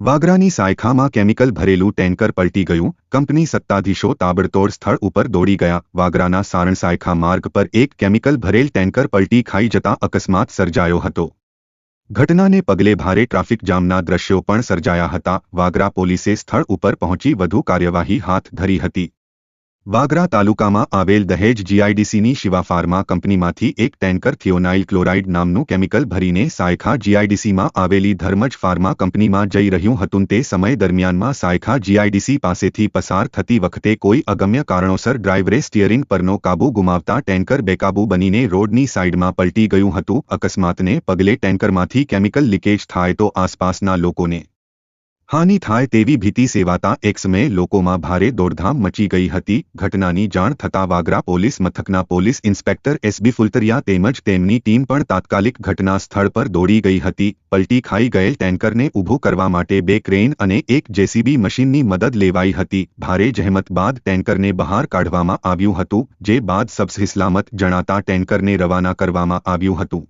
વાગરાની સાયખામાં chemical ભરેલું tanker પલટી ગયું. કંપની સત્તાધીશો તાબડતોડ સ્થળ ઉપર દોડી ગયા. વાગરાના સારણ સાયખા માર્ગ પર એક કેમિકલ ભરેલ ટેન્કર પલટી ખાઈ જતા અકસ્માત સર્જાયો હતો. ઘટનાને પગલે ભારે ટ્રાફિક જામના દ્રશ્યો પણ સર્જાયા હતા. વાગરા પોલીસે સ્થળ ઉપર પહોંચી વધુ કાર્યવાહી હાથ ધરી હતી. વાગરા તાલુકામાં આવેલ દહેજ જીઆઈડીસીની શિવા ફાર્મા કંપનીમાંથી એક ટેન્કર થિયોનાઇલ ક્લોરાઇડ નામનું કેમિકલ ભરીને સાયખા જીઆઈડીસીમાં આવેલી ધર્મજ ફાર્મા કંપનીમાં જઈ રહ્યું હતું તે સમય દરમિયાનમાં સાયખા જીઆઈડીસી પાસેથી પસાર થતી વખતે કોઈ અગમ્ય કારણોસર ડ્રાઈવરે સ્ટિયરિંગ પરનો કાબુ ગુમાવતા ટેન્કર બેકાબુ બનીને રોડની સાઇડમાં પલટી ગયું હતું. અકસ્માતને પગલે ટેન્કરમાંથી કેમિકલ લીકેજ થાય તો આસપાસના લોકોને હાનિ થાય તેવી ભીતિ સેવાતા એક સમયે લોકોમાં ભારે દોડધામ મચી ગઈ હતી. ઘટનાની જાણ થતાં વાગરા પોલીસ મથકના police inspector S B Fultariya તેમજ તેમની ટીમ પણ તાત્કાલિક ઘટના સ્થળ પર દોડી ગઈ હતી. પલટી ખાઈ ગયેલ ટેન્કરને ઊભું કરવા માટે બે ક્રેન અને એક જેસીબી મશીનની મદદ લેવાઈ હતી. ભારે જહેમત બાદ ટેન્કરને બહાર કાઢવામાં આવ્યું હતું, જે બાદ સબસહિસલામત જણાતા ટેન્કરને રવાના કરવામાં આવ્યું હતું.